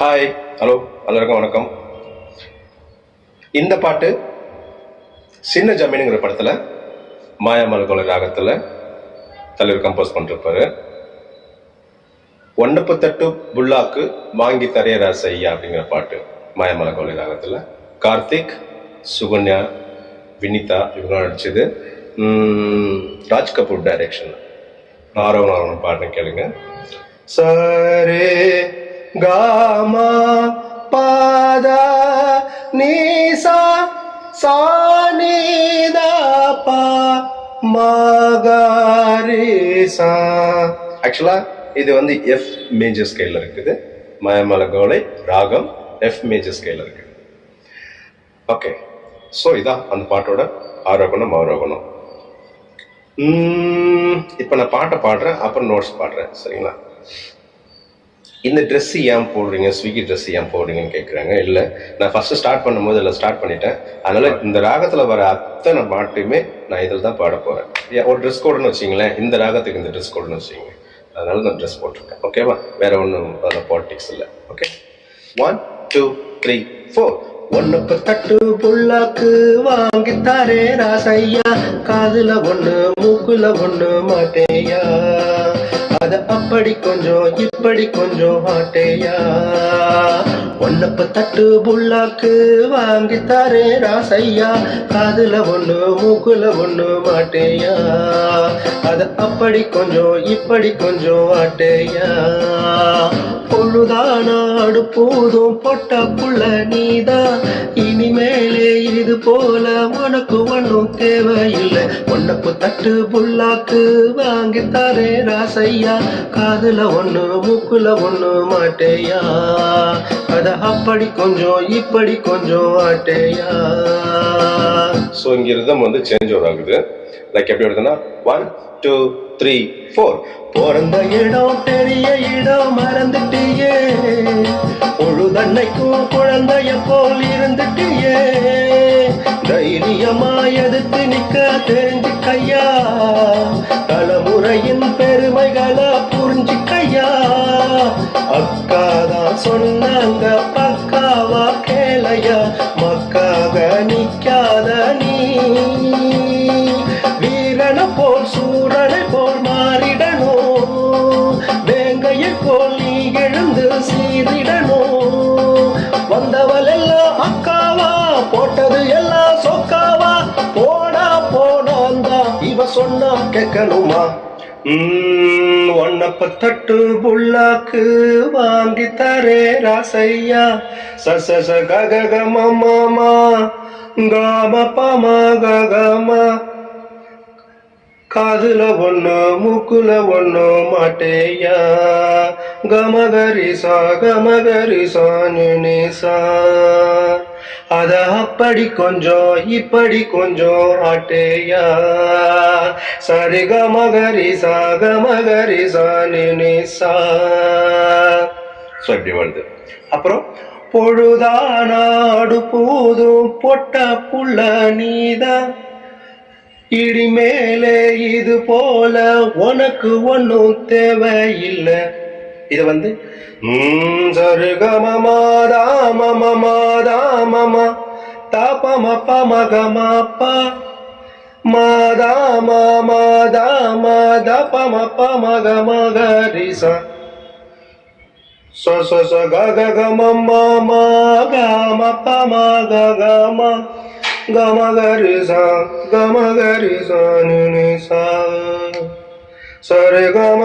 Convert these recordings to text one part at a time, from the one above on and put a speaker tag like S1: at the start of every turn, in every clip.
S1: Hi hello எல்லாருக்கும் வணக்கம். இந்த பாட்டு சின்ன ஜமீனுங்கிற படத்தில் மாயாமலகோல ராகத்தில் தலைவர் கம்போஸ் பண்ணிருப்பாரு. ஒன்னப்பத்தட்டு புல்லாக்கு வாங்கி தரையரா ராசையா அப்படிங்கிற பாட்டு மாயாமலகோலை ராகத்தில். கார்த்திக் சுகன்யா வினிதா இவங்க நடிச்சது. ராஜ் கபூர் டைரக்ஷன் ஆரவன் ஆரவன் பாட்டு கேளுங்க. சரே காமா பாதா நீசா சானிதா பா மகாரிசா ஆக்சுவலா இது வந்து எஃப் மேஜர் ஸ்கேல்ல இருக்குது. மயமல கோலை ராகம் எஃப் மேஜர் ஸ்கேல்ல இருக்குது ஓகே ஸோ இதான் அந்த பாட்டோட ஆரோகணம் அவரோகணம். இப்போ நான் பாட்டை பாடுறேன் அப்புறம் நோட்ஸ் பாடுறேன். சரிங்களா? இந்த Dress ஏன் போடுறீங்க? ஸ்விக்கி Dress ஏன் போடுறீங்கன்னு கேட்குறாங்க இல்லை நான் ஃபஸ்ட்டு ஸ்டார்ட் பண்ணும்போது இதில் ஸ்டார்ட் பண்ணிட்டேன். அதனால இந்த ராகத்தில் வர அத்தனை பாட்டையுமே நான் இதில் தான் பாட போகிறேன் ஒரு ட்ரெஸ் கோடுன்னு வச்சிங்களேன். இந்த ராகத்துக்கு இந்த ட்ரெஸ் கோடுன்னு வச்சிங்க. அதனால நான் ட்ரெஸ் போட்டிருக்கேன். ஓகேவா வேற ஒன்றும் அதில் பாலிட்டிக்ஸ் இல்லை. Okay one two three four ஒண்ணுக்கு தட்டு புல்லாக்கு வாங்கி தாரே ராசையா. காதுல ஒண்ணு மூக்குல ஒண்ணு மாட்டேயா. அத அப்படி கொஞ்சம் இப்படி கொஞ்சம் மாட்டேயா ஒன்னப்ப தட்டு புல்லாக்கு வாங்கி தாரே ராசையா? காதுல ஒண்ணு மூக்குல ஒண்ணு மாட்டேயா? அத அப்படி கொஞ்சம் இப்படி கொஞ்சம் ஆட்டேயா மாட்டேயா நாடு போதும் பொட்ட புள்ள நீதான் இனிமேலே இது போல உனக்கு ஒன்றும் தேவையில்லை. ஒன்னப்பு தட்டு புல்லாக்கு வாங்கி தரே ராசையா. காதுல ஒண்ணு மூக்குல ஒண்ணு மாட்டேயா. அத அப்படி கொஞ்சம் இப்படி கொஞ்சம் மாட்டேயா ஸோ இங்க இருந்தம் வந்து சேஞ்ச் ஆகுது. லைக் எப்படி வருதுன்னா ஒன் டூ த்ரீ ஃபோர் பிறந்த இடம் பெரிய இடம் மறந்துட்டியே. பொழுதன்னைக்கும் குழந்தைய போல் இருந்துட்டியே. தைரியமா எதிர்த்து நிக்க தெரிஞ்சுக்கையா தலைமுறையின் பெருமைகளை புரிஞ்சு கையா. அக்கா தான் சொன்னாங்க எழுந்து செய்திடமோ வந்தவள் எல்லாம் அக்காவா போட்டது எல்லாம் சொக்காவா? போடா போடாந்தா இவ சொன்னா கேட்கணுமா? உம், ஒன்னப்ப தட்டு புல்லாக்கு வாங்கி தரே ராசையா. சச ச கக க ம காம பமா ககமா காதுல ஒண்ணு மூக்குல ஒண்ணு மாட்டேயா. கமகரிசா கமகரிசா நிசா அத அப்படி கொஞ்சம் இப்படி கொஞ்சம் ஆட்டேயா. சரி கமகரிசா கமகரிசா நிசா ஸோ இப்படி வருது அப்புறம் பொழுதானாடு போதும் பொட்ட புள்ள நீதான் இடிமேலே இது போல உனக்கு ஒன்றும் தேவையில்லை. இது வந்து ம், சருகமமாதா மமமாதா மம தாபம பமகமப்பா மாதா மாதா மாதா பம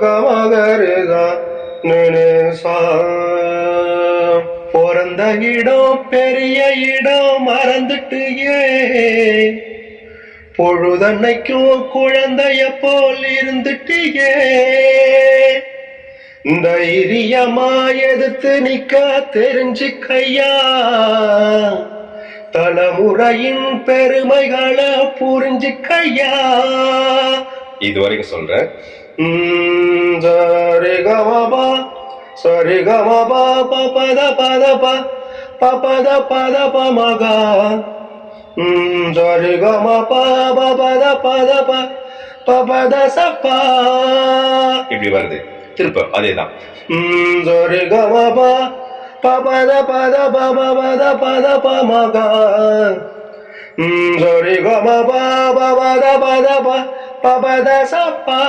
S1: பமகமகரிசா ச ச ச. பிறந்த இடம் பெரிய இடம் மறந்துட்டு ஏ. பொழுதன்னைக்கும் குழந்தைய போல் இருந்துட்டியே தைரியமா எதிர்த்து நிக்க தெரிஞ்சு கையா. தலைமுறையின் பெருமைகளை புரிஞ்சு கையா. இது வரைக்கும் சொல்றேன் சரிகமபா சரிகமபா பபத பதப பபத பத பமகா உம், சரிகமபா பபத பதப பபத சப்பா. இப்படி வருது. திருப்ப அதேதான். சரி கமபா பபத பத பப பத பத பமகா ம், சரி கமபா பபத பத ப பபத சப்பா.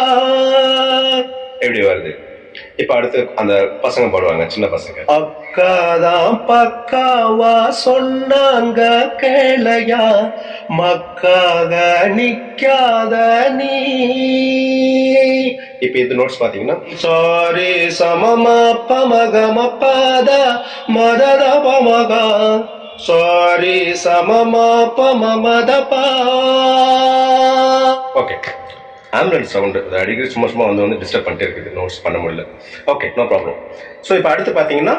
S1: எப்படி வருது? இப்ப அடுத்து அந்த பசங்க பாடுவாங்க சின்ன பசங்க. அக்காதான் பக்காவா சொன்னாங்க கேளையா. மக்காக நிக்காத நீ. இப்ப இது நோட்ஸ் பாத்தீங்கன்னா சாரி சமம பமகம பாத மதத பமகா. சாரி சமம பம மத பா. ஓகே ஆம்புலன்ஸ் சவுண்டு அது அடிக்கடி சும்மா சும்மா வந்து வந்து டிஸ்டர்ப் பண்ணிட்டே இருக்குது. நோட்ஸ் பண்ண முடியல. ஓகே நோ ப்ராப்ளம் ஸோ இப்போ அடுத்து பார்த்தீங்கன்னா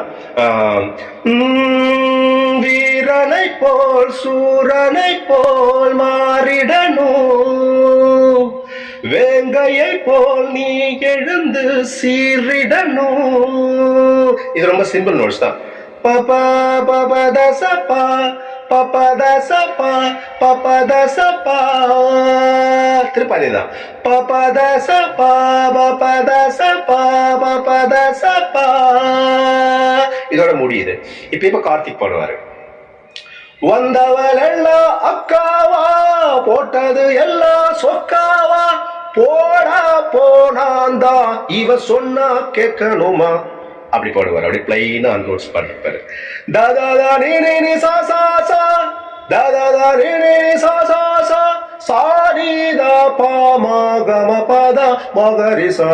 S1: வீரனை போல் சூரனை போல் மாறிடணும் வேங்கையை போல் நீ எழுந்து சீரிடணும் இது ரொம்ப சிம்பிள் நோட்ஸ் தான். பபா பபதசபா பபதசபா பபதசபா திருப்ப அதேதான் பபதசபா பபதசபா பபதசபா இதோட முடியுது இப்ப இப்ப கார்த்திக் பாடுவாரு வந்தவள் எல்லாம் அக்காவா போட்டது எல்லாம் சொக்காவா போடா போனாந்தா இவ சொன்னா கேட்கணுமா அப்படி பாடுவார். அப்படி பிளைனா நோட்ஸ் பண்ணிருப்பாரு தாதா தா நீ நீ நீ சா சா சா. தாதா தா நீ நீ நீ சா சா சா. சாரி தா பா மா க ம ப த ம க ரி சா.